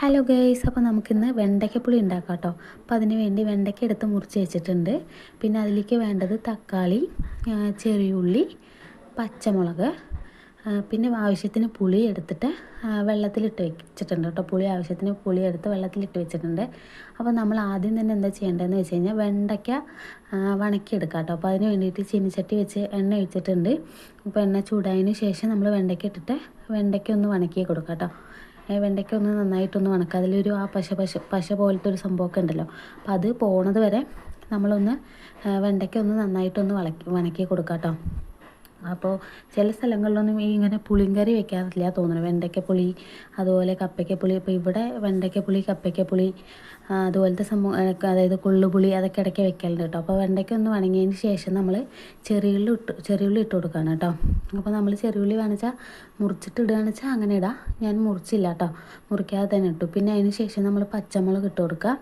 Hello guys അപ്പോൾ നമുക്കിന്ന് വെണ്ടയ്ക്കപ്പുളി ഉണ്ടാക്കാം കേട്ടോ അപ്പോൾ അതിന് വേണ്ടി വെണ്ടയ്ക്ക എടുത്ത് മുറിച്ച് വെച്ചിട്ടുണ്ട്. പിന്നെ അതിലേക്ക് വേണ്ടത് തക്കാളി ചെറിയ ചെറിയുള്ളി പച്ചമുളക് പിന്നെ ആവശ്യത്തിന് പുളി എടുത്തിട്ട് വെള്ളത്തിലിട്ട് വെച്ചിട്ടുണ്ട് കേട്ടോ. പുളി ആവശ്യത്തിന് പുളി എടുത്ത് വെള്ളത്തിലിട്ട് വെച്ചിട്ടുണ്ട്. അപ്പോൾ നമ്മൾ ആദ്യം തന്നെ എന്താ ചെയ്യേണ്ടതെന്ന് വെച്ച് കഴിഞ്ഞാൽ വെണ്ടയ്ക്ക വണക്കിയെടുക്കാം കേട്ടോ. അപ്പോൾ അതിന് വേണ്ടിയിട്ട് ചീനിച്ചട്ടി വെച്ച് എണ്ണ ഒഴിച്ചിട്ടുണ്ട്. അപ്പോൾ എണ്ണ ചൂടായതിന് ശേഷം നമ്മൾ വെണ്ടയ്ക്ക ഇട്ടിട്ട് വെണ്ടയ്ക്ക ഒന്ന് വണക്കി കൊടുക്കാം കേട്ടോ. വെണ്ടയ്ക്ക ഒന്ന് നന്നായിട്ടൊന്ന് ഉണക്കുക അതിലൊരു ആ പശ പശ പശ പോലത്തെ ഒരു സംഭവമൊക്കെ ഉണ്ടല്ലോ. അപ്പോൾ അത് പോണത് വരെ നമ്മളൊന്ന് വെണ്ടയ്ക്ക ഒന്ന് നന്നായിട്ടൊന്ന് വളക്കി വണക്കി കൊടുക്കാം കേട്ടോ അപ്പോൾ ചില സ്ഥലങ്ങളിലൊന്നും ഈ ഇങ്ങനെ പുളിങ്കറി വെക്കാറില്ല തോന്നുന്നു. വെണ്ടയ്ക്കപ്പുളി അതുപോലെ കപ്പയ്ക്കപ്പുളി. ഇപ്പോൾ ഇവിടെ വെണ്ടയ്ക്കപ്പുളി കപ്പയ്ക്കപ്പുളി അതുപോലത്തെ സംഭവം അതായത് കൊള്ളുപുളി അതൊക്കെ ഇടയ്ക്ക് വെക്കലുണ്ട് കേട്ടോ. അപ്പോൾ വെണ്ടയ്ക്ക ഒന്ന് വണങ്ങിയതിന് ശേഷം നമ്മൾ ചെറിയുള്ളി ഇട്ട് ചെറിയുള്ളി ഇട്ട് കൊടുക്കുകയാണ് കേട്ടോ. അപ്പോൾ നമ്മൾ ചെറിയുള്ളി വേണമെച്ചാൽ മുറിച്ചിട്ട് ഇടുകയാണെന്ന് വെച്ചാൽ അങ്ങനെ ഇടാം. ഞാൻ മുറിച്ചില്ല കേട്ടോ. മുറിക്കാതെ തന്നെ ഇട്ടു. പിന്നെ അതിന് ശേഷം നമ്മൾ പച്ചമുളക് ഇട്ട് കൊടുക്കുക.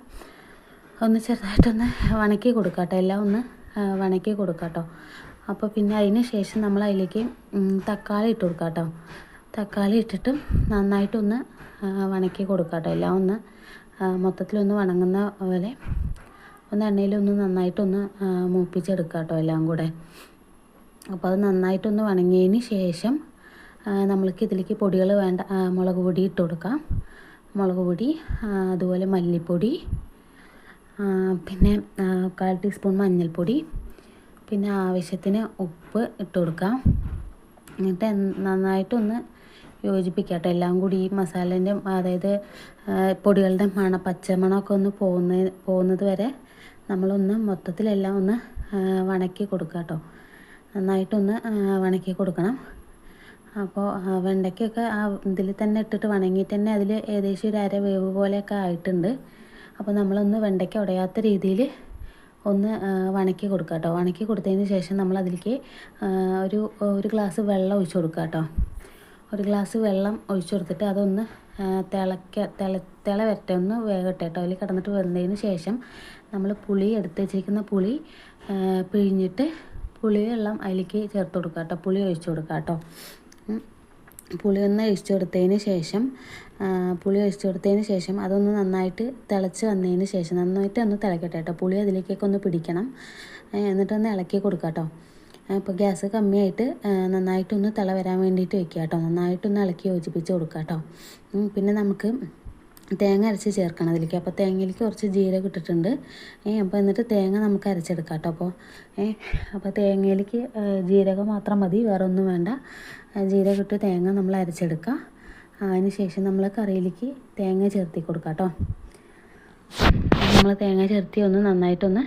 ഒന്ന് ചെറുതായിട്ടൊന്ന് വണക്കി കൊടുക്കാം കേട്ടോ. എല്ലാം ഒന്ന് വണക്കി കൊടുക്കാം കേട്ടോ. അപ്പോൾ പിന്നെ അതിന് ശേഷം നമ്മൾ അതിലേക്ക് തക്കാളി ഇട്ട് കൊടുക്കാം കേട്ടോ തക്കാളി ഇട്ടിട്ട് നന്നായിട്ടൊന്ന് വണക്കി കൊടുക്കാം കേട്ടോ എല്ലാം ഒന്ന് മൊത്തത്തിലൊന്ന് വണങ്ങുന്ന പോലെ ഒന്ന് എണ്ണയിലൊന്ന് നന്നായിട്ടൊന്ന് മൂപ്പിച്ചെടുക്കുക കേട്ടോ എല്ലാം കൂടെ. അപ്പോൾ അത് നന്നായിട്ടൊന്ന് വണങ്ങിയതിന് ശേഷം നമ്മൾക്ക് ഇതിലേക്ക് പൊടികൾ വേണ്ട മുളക് പൊടി ഇട്ട് കൊടുക്കാം. മുളക് പൊടി അതുപോലെ മല്ലിപ്പൊടി പിന്നെ കാൽ ടീസ്പൂൺ മഞ്ഞൾപ്പൊടി പിന്നെ ആവശ്യത്തിന് ഉപ്പ് ഇട്ട് കൊടുക്കാം. എന്നിട്ട് നന്നായിട്ടൊന്ന് യോജിപ്പിക്കട്ടെ. കേട്ടോ എല്ലാം കൂടി ഈ മസാലേന്റെ അതായത് പൊടികളുടെ മണ പച്ചമണമൊക്കെ ഒന്ന് പോകുന്ന പോകുന്നത് വരെ നമ്മളൊന്ന് മൊത്തത്തിലെല്ലാം ഒന്ന് വണക്കി കൊടുക്കുക കേട്ടോ നന്നായിട്ടൊന്ന് വണക്കി കൊടുക്കണം. അപ്പോൾ വെണ്ടയ്ക്കൊക്കെ ആ ഇതിൽ തന്നെ ഇട്ടിട്ട് വണങ്ങിയിട്ട് തന്നെ അതിൽ ഏകദേശം ഒരു അര വേവ് പോലെയൊക്കെ ആയിട്ടുണ്ട്. അപ്പോൾ നമ്മളൊന്ന് വെണ്ടയ്ക്ക ഉടയാത്ത രീതിയിൽ ഒന്ന് വണക്കി കൊടുക്കുക കേട്ടോ വണക്കി കൊടുത്തതിന് ശേഷം നമ്മൾ അതിലേക്ക് ഒരു ഒരു ഗ്ലാസ് വെള്ളം ഒഴിച്ചു കൊടുക്കുക കേട്ടോ ഒരു ഗ്ലാസ് വെള്ളം ഒഴിച്ചു കൊടുത്തിട്ട് അതൊന്ന് തിളക്ക തിള തിള വരട്ടെ ഒന്ന് വേഗട്ടെ കേട്ടോ അതിൽ കിടന്നിട്ട് വരുന്നതിന് ശേഷം നമ്മൾ പുളി എടുത്ത് വെച്ചിരിക്കുന്ന പുളി പിഴിഞ്ഞിട്ട് പുളിവെള്ളം അതിലേക്ക് ചേർത്ത് കൊടുക്കുക കേട്ടോ പുളി ഒഴിച്ചു കൊടുക്കുക കേട്ടോ ഉം. പുളി ഒന്ന് ഒഴിച്ച് കൊടുത്തതിന് ശേഷം പുളി ഒഴിച്ചു കൊടുത്തതിന് ശേഷം അതൊന്ന് നന്നായിട്ട് തിളച്ച് വന്നതിന് ശേഷം നന്നായിട്ട് ഒന്ന് തിളക്കട്ടെ കേട്ടോ. പുളി അതിലേക്കൊക്കെ ഒന്ന് പിടിക്കണം. എന്നിട്ടൊന്ന് ഇളക്കി കൊടുക്കുക കേട്ടോ. അപ്പോൾ ഗ്യാസ് കമ്മിയായിട്ട് നന്നായിട്ടൊന്ന് തിള വരാൻ വേണ്ടിയിട്ട് വെക്കുക കേട്ടോ. നന്നായിട്ടൊന്ന് ഇളക്കി യോജിപ്പിച്ച് കൊടുക്കുക കേട്ടോ. പിന്നെ നമുക്ക് തേങ്ങ അരച്ച് ചേർക്കണം അതിലേക്ക്. അപ്പോൾ തേങ്ങയിലേക്ക് കുറച്ച് ജീരകം ഇട്ടിട്ടുണ്ട്. ഏ അപ്പോൾ എന്നിട്ട് തേങ്ങ നമുക്ക് അരച്ചെടുക്കാം കേട്ടോ. അപ്പോൾ ഏ അപ്പോൾ തേങ്ങയിലേക്ക് ജീരകം മാത്രം മതി വേറെ ഒന്നും വേണ്ട. ജീരകം ഇട്ട് തേങ്ങ നമ്മൾ അരച്ചെടുക്കുക അതിന് ശേഷം നമ്മൾ കറിയിലേക്ക് തേങ്ങ ചേർത്തി കൊടുക്കാം കേട്ടോ. നമ്മൾ തേങ്ങ ചേർത്തി ഒന്ന് നന്നായിട്ടൊന്ന്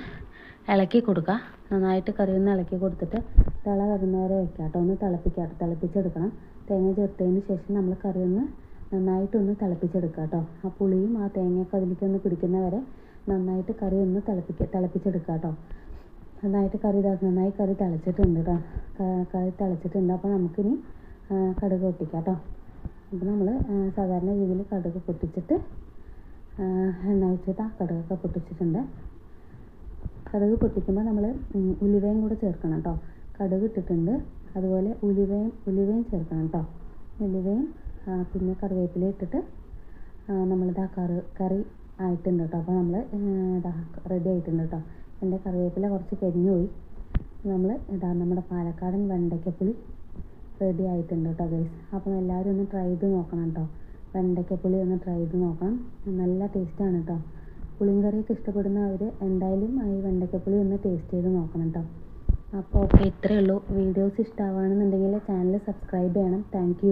ഇളക്കി കൊടുക്കുക നന്നായിട്ട് കറി ഒന്ന് ഇളക്കി കൊടുത്തിട്ട് തിള വരുന്നവരെ വെക്കാം കേട്ടോ. ഒന്ന് തിളപ്പിക്കാം. തിളപ്പിച്ചെടുക്കണം. തേങ്ങ ചേർത്തതിന് ശേഷം നമ്മൾ കറി ഒന്ന് നന്നായിട്ടൊന്ന് തിളപ്പിച്ചെടുക്കുക കേട്ടോ. ആ പുളിയും ആ തേങ്ങയൊക്കെ അതിലേക്ക് ഒന്ന് പിടിക്കുന്ന വരെ നന്നായിട്ട് കറി ഒന്ന് തിളപ്പിക്ക തിളപ്പിച്ചെടുക്കുക കേട്ടോ. നന്നായിട്ട് കറി നന്നായി കറി തിളച്ചിട്ടുണ്ട് കേട്ടോ. കറി തിളച്ചിട്ടുണ്ട്. അപ്പോൾ നമുക്കിനി കടുക് പൊട്ടിക്കാം കേട്ടോ. അപ്പോൾ നമ്മൾ സാധാരണ രീതിയിൽ കടുക് പൊട്ടിച്ചിട്ട് എണ്ണ ഒഴിച്ചിട്ട് ആ കടുകൊക്കെ പൊട്ടിച്ചിട്ടുണ്ട്. കടുക് പൊട്ടിക്കുമ്പോൾ നമ്മൾ ഉലുവയും കൂടെ ചേർക്കണം കേട്ടോ. കടുക് ഇട്ടിട്ടുണ്ട്. അതുപോലെ ഉലുവയും ഉലുവയും ചേർക്കണം കേട്ടോ. ഉലുവയും പിന്നെ കറിവേപ്പില ഇട്ടിട്ട് നമ്മളിതാ കറി കറി ആയിട്ടുണ്ട് കേട്ടോ അപ്പോൾ നമ്മൾ ഇതാ റെഡി ആയിട്ടുണ്ട് കേട്ടോ എന്റെ കറിവേപ്പില കുറച്ച് കരിഞ്ഞു പോയി. നമ്മൾ ഇതാ നമ്മുടെ പാലക്കാടൻ വെണ്ടയ്ക്കപ്പുളി റെഡി ആയിട്ടുണ്ട് കേട്ടോ ഗൈസ് അപ്പം എല്ലാവരും ഒന്ന് ട്രൈ ചെയ്ത് നോക്കണം കേട്ടോ വെണ്ടയ്ക്കപ്പുളി ഒന്ന് ട്രൈ ചെയ്ത് നോക്കണം. നല്ല ടേസ്റ്റാണ് കേട്ടോ പുളിങ്കറിയൊക്കെ ഇഷ്ടപ്പെടുന്നവർ എന്തായാലും ഈ വെണ്ടയ്ക്കപ്പുളി ഒന്ന് ടേസ്റ്റ് ചെയ്ത് നോക്കണം കേട്ടോ അപ്പോൾ ഓക്കെ ഇത്രയേ ഉള്ളൂ. വീഡിയോസ് ഇഷ്ടമാവുകയാണെന്നുണ്ടെങ്കിൽ ചാനൽ സബ്സ്ക്രൈബ് ചെയ്യണം. താങ്ക്